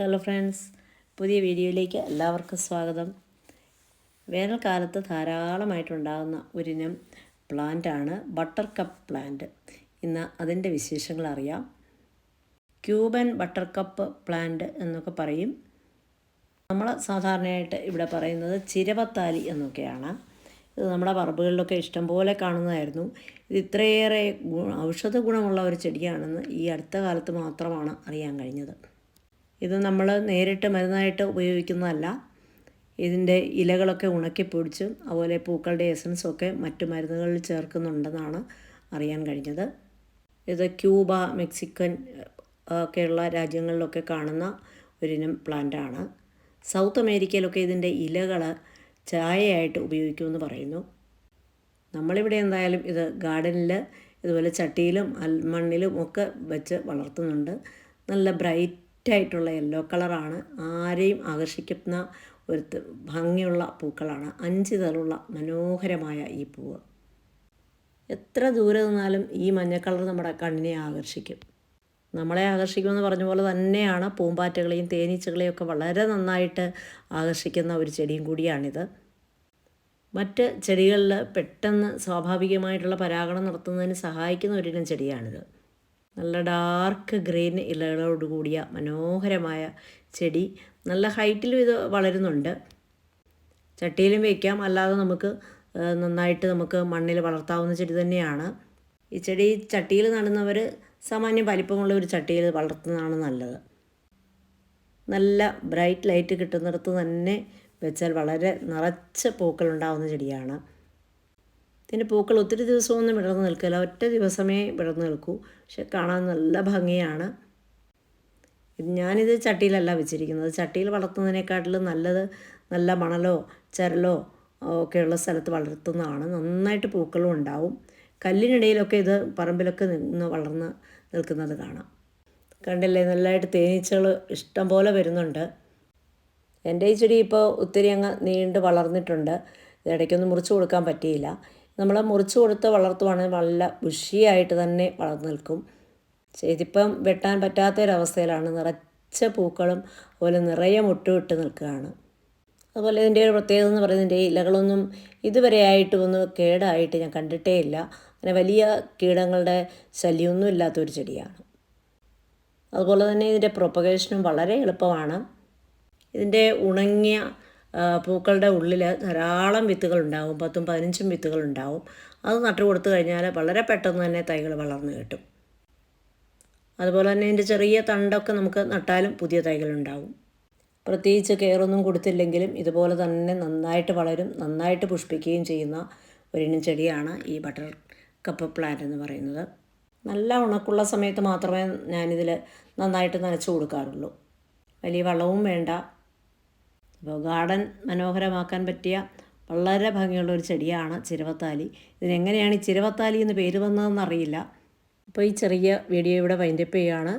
Hello friends പുതിയ വീഡിയോയിലേക്ക് എല്ലാവർക്കും സ്വാഗതം. വേനൽക്കാലത്ത് ധാരാളമായിട്ടുണ്ടാകുന്ന ഒരിനം പ്ലാന്റാണ് ബട്ടർ കപ്പ് പ്ലാന്റ് ഇന്ന് അതിന്റെ വിശേഷങ്ങൾ അറിയാം. ക്യൂബൻ ബട്ടർ കപ്പ് പ്ലാന്റ് എന്നൊക്കെ പറയും. നമ്മൾ സാധാരണയായിട്ട് ഇവിടെ പറയുന്നത് ചിരവത്താലി എന്നൊക്കെയാണ്. ഇത് നമ്മുടെ പറമ്പുകളിലൊക്കെ ഇഷ്ടംപോലെ കാണുന്നതായിരുന്നു. ഇത് ഇത്രയേറെ ഔഷധ ഗുണമുള്ള ഒരു ചെടിയാണെന്ന് ഈ അടുത്ത കാലത്ത് മാത്രമാണ് അറിയാൻ കഴിഞ്ഞത്. ഇത് നമ്മൾ നേരിട്ട് മരുന്നായിട്ട് ഉപയോഗിക്കുന്നതല്ല. ഇതിന്റെ ഇലകളൊക്കെ ഉണക്കിപ്പൊടിച്ച് അതുപോലെ പൂക്കളുടെ എസൻസൊക്കെ മറ്റു മരുന്നുകളിൽ ചേർക്കുന്നുണ്ടെന്നാണ് അറിയാൻ കഴിഞ്ഞത്. ഇത് ക്യൂബ മെക്സിക്കൻ ഒക്കെയുള്ള രാജ്യങ്ങളിലൊക്കെ കാണുന്ന ഒരിനം പ്ലാന്റാണ് സൗത്ത് അമേരിക്കയിലൊക്കെ ഇതിന്റെ ഇലകൾ ചായയായിട്ട് ഉപയോഗിക്കുമെന്ന് പറയുന്നു. നമ്മളിവിടെ എന്തായാലും ഇത് ഗാർഡനിൽ ഇതുപോലെ ചട്ടിയിലും മണ്ണിലും ഒക്കെ വെച്ച് വളർത്തുന്നുണ്ട്. നല്ല ബ്രൈറ്റായിട്ടുള്ള യെല്ലോ കളറാണ് ആരെയും ആകർഷിക്കുന്ന ഒരു ഭംഗിയുള്ള പൂക്കളാണ്. അഞ്ച് തലുള്ള മനോഹരമായ ഈ പൂവ്. എത്ര ദൂരെ നിന്നാലും ഈ മഞ്ഞ കളർ നമ്മുടെ കണ്ണിനെ ആകർഷിക്കും. നമ്മളെ ആകർഷിക്കുമെന്ന് പറഞ്ഞ പോലെ തന്നെയാണ് പൂമ്പാറ്റകളെയും തേനീച്ചകളെയും ഒക്കെ വളരെ നന്നായിട്ട് ആകർഷിക്കുന്ന ഒരു ചെടിയും കൂടിയാണിത്. മറ്റ് ചെടികളിൽ പെട്ടെന്ന് സ്വാഭാവികമായിട്ടുള്ള പരാഗണം നടത്തുന്നതിന് സഹായിക്കുന്ന ഒരിനം ചെടിയാണിത്. നല്ല ഡാർക്ക് ഗ്രീൻ ഇലകളോട് കൂടിയ മനോഹരമായ ചെടി നല്ല ഹൈറ്റിലും ഇത് വളരുന്നുണ്ട്. ചട്ടിയിലും വയ്ക്കാം അല്ലാതെ നമുക്ക് നന്നായിട്ട് നമുക്ക് മണ്ണിൽ വളർത്താവുന്ന ചെടി തന്നെയാണ്. ഈ ചെടി ചട്ടിയിൽ നടുന്നവർ സാമാന്യം വലിപ്പമുള്ള ഒരു ചട്ടിയിൽ വളർത്തുന്നതാണ് നല്ലത്. നല്ല ബ്രൈറ്റ് ലൈറ്റ് കിട്ടുന്നിടത്ത് തന്നെ വെച്ചാൽ വളരെ നിറച്ച് പൂക്കളുണ്ടാവുന്ന ചെടിയാണ്. ഇതിന്റെ പൂക്കൾ ഒത്തിരി ദിവസമൊന്നും വിടർന്ന് നിൽക്കില്ല. ഒറ്റ ദിവസമേ വിടർന്ന് നിൽക്കൂ. പക്ഷെ കാണാൻ നല്ല ഭംഗിയാണ്. ഞാനിത് ചട്ടിയിലല്ല വെച്ചിരിക്കുന്നത്. ചട്ടിയിൽ വളർത്തുന്നതിനേക്കാട്ടിലും നല്ലത് നല്ല മണലോ ചരലോ ഒക്കെയുള്ള സ്ഥലത്ത് വളർത്തുന്നതാണ്. നന്നായിട്ട് പൂക്കളും ഉണ്ടാവും. കല്ലിനിടയിലൊക്കെ ഇത് പറമ്പിലൊക്കെ നിന്ന് വളർന്ന് നിൽക്കുന്നത് കാണാം. കണ്ടില്ലേ? നല്ലതായിട്ട് തേനീച്ചകൾ ഇഷ്ടം പോലെ വരുന്നുണ്ട്. എന്റെ ഈ ചെടി ഇപ്പോൾ ഒത്തിരി അങ്ങ് നീണ്ട് വളർന്നിട്ടുണ്ട്. ഇടയ്ക്കൊന്നും മുറിച്ച് കൊടുക്കാൻ പറ്റിയില്ല. നമ്മൾ മുറിച്ച് കൊടുത്ത് വളർത്തുവാണെങ്കിൽ നല്ല ബുഷിയായിട്ട് തന്നെ വളർന്നു നിൽക്കും. ഇതിപ്പം വെട്ടാൻ പറ്റാത്തൊരവസ്ഥയിലാണ് നിറച്ച പൂക്കളും അതുപോലെ നിറയെ മുട്ടുവിട്ട് നിൽക്കുകയാണ്. അതുപോലെ ഇതിന്റെ ഒരു പ്രത്യേകത എന്ന് പറയുന്നത് ഇതിന്റെ ഇലകളൊന്നും ഇതുവരെ ആയിട്ട് ഒന്ന് കേടായിട്ട് ഞാൻ കണ്ടിട്ടേ ഇല്ല. അങ്ങനെ വലിയ കീടങ്ങളുടെ ശല്യമൊന്നും ഇല്ലാത്തൊരു ചെടിയാണ്. അതുപോലെ തന്നെ ഇതിന്റെ പ്രൊപ്പഗേഷനും വളരെ എളുപ്പമാണ്. ഇതിന്റെ ഉണങ്ങിയ പൂക്കളുടെ ഉള്ളിൽ ധാരാളം വിത്തുകൾ ഉണ്ടാവും. പത്തും പതിനഞ്ചും വിത്തുകൾ ഉണ്ടാവും. അത് നട്ടു കൊടുത്തു കഴിഞ്ഞാൽ വളരെ പെട്ടെന്ന് തന്നെ തൈകൾ വളർന്നു കിട്ടും. അതുപോലെ തന്നെ ഇതിന്റെ ചെറിയ തണ്ടൊക്കെ നമുക്ക് നട്ടാലും പുതിയ തൈകൾ തൈകളുണ്ടാവും പ്രത്യേകിച്ച് കെയറൊന്നും കൊടുത്തില്ലെങ്കിലും ഇതുപോലെ തന്നെ നന്നായിട്ട് വളരും നന്നായിട്ട് പുഷ്പിക്കുകയും ചെയ്യുന്ന ഒരിനം ചെടിയാണ് ഈ ബട്ടർ കപ്പ് പ്ലാന്റ് എന്ന് പറയുന്നത്. നല്ല ഉണക്കുള്ള സമയത്ത് മാത്രമേ ഞാനിതിൽ നന്നായിട്ട് നനച്ചു കൊടുക്കാറുള്ളൂ. വലിയ വളവും വേണ്ട അപ്പോൾ ഗാർഡൻ മനോഹരമാക്കാൻ പറ്റിയ വളരെ ഭംഗിയുള്ള ഒരു ചെടിയാണ് ചിരവത്താലി. ഇതിനെങ്ങനെയാണ് ഈ ചിരവത്താലി എന്ന് പേര് വന്നതെന്ന് അറിയില്ല. അപ്പോൾ ഈ ചെറിയ വീഡിയോ ഇവിടെ വൈൻഡപ്പ് ചെയ്യുകയാണ്.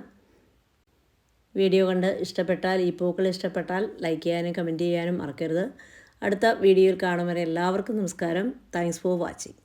വീഡിയോ കണ്ട് ഇഷ്ടപ്പെട്ടാൽ ഈ പൂക്കൾ ഇഷ്ടപ്പെട്ടാൽ ലൈക്ക് ചെയ്യാനും കമന്റ് ചെയ്യാനും മറക്കരുത്. അടുത്ത വീഡിയോയിൽ കാണും വരെ എല്ലാവർക്കും നമസ്കാരം. Thanks for watching